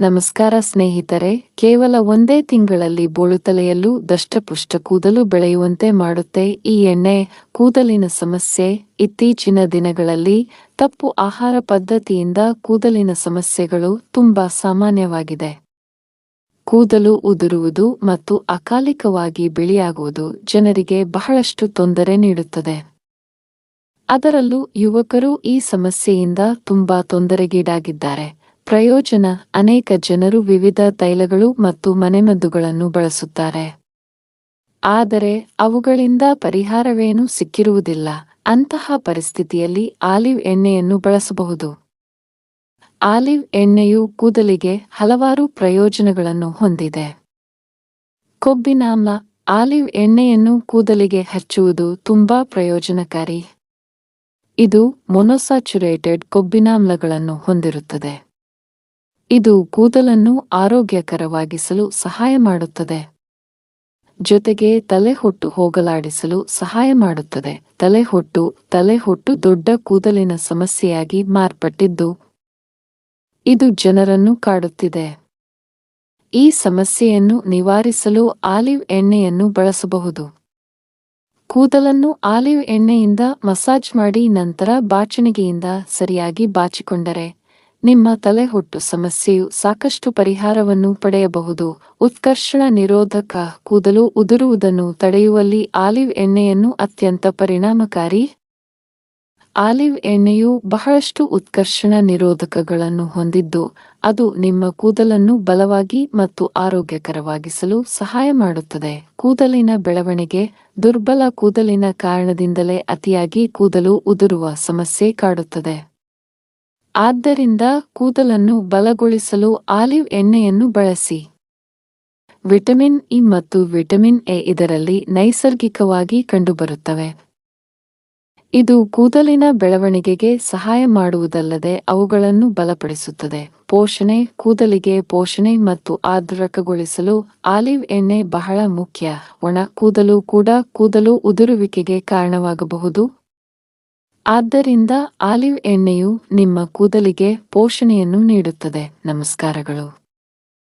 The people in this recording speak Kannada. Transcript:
ನಮಸ್ಕಾರ ಸ್ನೇಹಿತರೆ, ಕೇವಲ ಒಂದೇ ತಿಂಗಳಲ್ಲಿ ಬೋಳುತಲೆಯಲ್ಲೂ ದಷ್ಟಪುಷ್ಟ ಕೂದಲು ಬೆಳೆಯುವಂತೆ ಮಾಡುತ್ತೆ ಈ ಎಣ್ಣೆ. ಕೂದಲಿನ ಸಮಸ್ಯೆ. ಇತ್ತೀಚಿನ ದಿನಗಳಲ್ಲಿ ತಪ್ಪು ಆಹಾರ ಪದ್ಧತಿಯಿಂದ ಕೂದಲಿನ ಸಮಸ್ಯೆಗಳು ತುಂಬಾ ಸಾಮಾನ್ಯವಾಗಿದೆ. ಕೂದಲು ಉದುರುವುದು ಮತ್ತು ಅಕಾಲಿಕವಾಗಿ ಬಿಳಿಯಾಗುವುದು ಜನರಿಗೆ ಬಹಳಷ್ಟು ತೊಂದರೆ ನೀಡುತ್ತದೆ. ಅದರಲ್ಲೂ ಯುವಕರು ಈ ಸಮಸ್ಯೆಯಿಂದ ತುಂಬಾ ತೊಂದರೆಗೀಡಾಗಿದ್ದಾರೆ. ಪ್ರಯೋಜನ ಅನೇಕ ಜನರು ವಿವಿಧ ತೈಲಗಳು ಮತ್ತು ಮನೆಮದ್ದುಗಳನ್ನು ಬಳಸುತ್ತಾರೆ. ಆದರೆ ಅವುಗಳಿಂದ ಪರಿಹಾರವೇನೂ ಸಿಕ್ಕಿರುವುದಿಲ್ಲ. ಅಂತಹ ಪರಿಸ್ಥಿತಿಯಲ್ಲಿ ಆಲಿವ್ ಎಣ್ಣೆಯನ್ನು ಬಳಸಬಹುದು. ಆಲಿವ್ ಎಣ್ಣೆಯು ಕೂದಲಿಗೆ ಹಲವಾರು ಪ್ರಯೋಜನಗಳನ್ನು ಹೊಂದಿದೆ. ಕೊಬ್ಬಿನಾಮ್ಲ ಆಲಿವ್ ಎಣ್ಣೆಯನ್ನು ಕೂದಲಿಗೆ ಹಚ್ಚುವುದು ತುಂಬಾ ಪ್ರಯೋಜನಕಾರಿ. ಇದು ಮೊನೊಸಾಚುರೇಟೆಡ್ ಕೊಬ್ಬಿನಾಮ್ಲಗಳನ್ನು ಹೊಂದಿರುತ್ತದೆ. ಇದು ಕೂದಲನ್ನು ಆರೋಗ್ಯಕರವಾಗಿಸಲು ಸಹಾಯ ಮಾಡುತ್ತದೆ. ಜೊತೆಗೆ ತಲೆಹೊಟ್ಟು ಹೋಗಲಾಡಿಸಲು ಸಹಾಯ ಮಾಡುತ್ತದೆ. ತಲೆಹೊಟ್ಟು ತಲೆಹೊಟ್ಟು ದೊಡ್ಡ ಕೂದಲಿನ ಸಮಸ್ಯೆಯಾಗಿ ಮಾರ್ಪಟ್ಟಿದ್ದು, ಇದು ಜನರನ್ನು ಕಾಡುತ್ತಿದೆ. ಈ ಸಮಸ್ಯೆಯನ್ನು ನಿವಾರಿಸಲು ಆಲಿವ್ ಎಣ್ಣೆಯನ್ನು ಬಳಸಬಹುದು. ಕೂದಲನ್ನು ಆಲಿವ್ ಎಣ್ಣೆಯಿಂದ ಮಸಾಜ್ ಮಾಡಿ ನಂತರ ಬಾಚಣಿಗೆಯಿಂದ ಸರಿಯಾಗಿ ಬಾಚಿಕೊಂಡರೆ ನಿಮ್ಮ ತಲೆಹೊಟ್ಟು ಸಮಸ್ಯೆಯು ಸಾಕಷ್ಟು ಪರಿಹಾರವನ್ನು ಪಡೆಯಬಹುದು. ಉತ್ಕರ್ಷಣ ನಿರೋಧಕ ಕೂದಲು ಉದುರುವುದನ್ನು ತಡೆಯುವಲ್ಲಿ ಆಲಿವ್ ಎಣ್ಣೆಯನ್ನು ಅತ್ಯಂತ ಪರಿಣಾಮಕಾರಿ. ಆಲಿವ್ ಎಣ್ಣೆಯು ಬಹಳಷ್ಟು ಉತ್ಕರ್ಷಣ ನಿರೋಧಕಗಳನ್ನು ಹೊಂದಿದ್ದು, ಅದು ನಿಮ್ಮ ಕೂದಲನ್ನು ಬಲವಾಗಿ ಮತ್ತು ಆರೋಗ್ಯಕರವಾಗಿಸಲು ಸಹಾಯ ಮಾಡುತ್ತದೆ. ಕೂದಲಿನ ಬೆಳವಣಿಗೆ ದುರ್ಬಲ ಕೂದಲಿನ ಕಾರಣದಿಂದಲೇ ಅತಿಯಾಗಿ ಕೂದಲು ಉದುರುವ ಸಮಸ್ಯೆ ಕಾಡುತ್ತದೆ. ಆದ್ದರಿಂದ ಕೂದಲನ್ನು ಬಲಗೊಳಿಸಲು ಆಲಿವ್ ಎಣ್ಣೆಯನ್ನು ಬಳಸಿ. ವಿಟಮಿನ್ ಇ ಮತ್ತು ವಿಟಮಿನ್ ಎ ಇದರಲ್ಲಿ ನೈಸರ್ಗಿಕವಾಗಿ ಕಂಡುಬರುತ್ತವೆ. ಇದು ಕೂದಲಿನ ಬೆಳವಣಿಗೆಗೆ ಸಹಾಯ ಮಾಡುವುದಲ್ಲದೆ ಅವುಗಳನ್ನು ಬಲಪಡಿಸುತ್ತದೆ. ಪೋಷಣೆ, ಕೂದಲಿಗೆ ಪೋಷಣೆ ಮತ್ತು ಆರ್ದ್ರಕಗೊಳಿಸಲು ಆಲಿವ್ ಎಣ್ಣೆ ಬಹಳ ಮುಖ್ಯ. ಒಣ ಕೂದಲು ಕೂಡ ಕೂದಲು ಉದುರುವಿಕೆಗೆ ಕಾರಣವಾಗಬಹುದು. ಆದ್ದರಿಂದ ಆಲಿವ್ ಎಣ್ಣೆಯು ನಿಮ್ಮ ಕೂದಲಿಗೆ ಪೋಷಣೆಯನ್ನು ನೀಡುತ್ತದೆ. ನಮಸ್ಕಾರಗಳು.